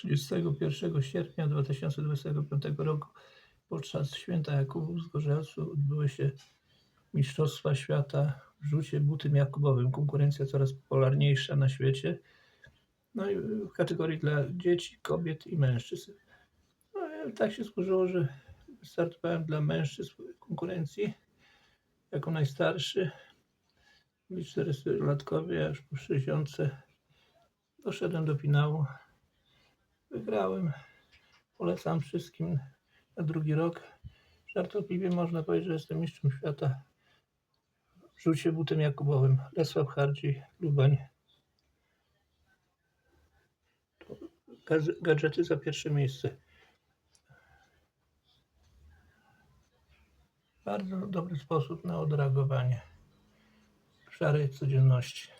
31 sierpnia 2025 roku podczas święta Jakubów z Gorzelcu odbyły się Mistrzostwa Świata w rzucie butem jakubowym. Konkurencja coraz popularniejsza na świecie. No i w kategorii dla dzieci, kobiet i mężczyzn. No tak się złożyło, że startowałem dla mężczyzn w konkurencji jako najstarszy. Byli 400-latkowie, aż po 60 doszedłem do finału. Wygrałem. Polecam wszystkim na drugi rok. Żartobliwie można powiedzieć, że jestem mistrzem świata w rzucie butem jakubowym. Lesław Hardzi, Lubań. Gadżety za pierwsze miejsce. Bardzo dobry sposób na odreagowanie szarej codzienności.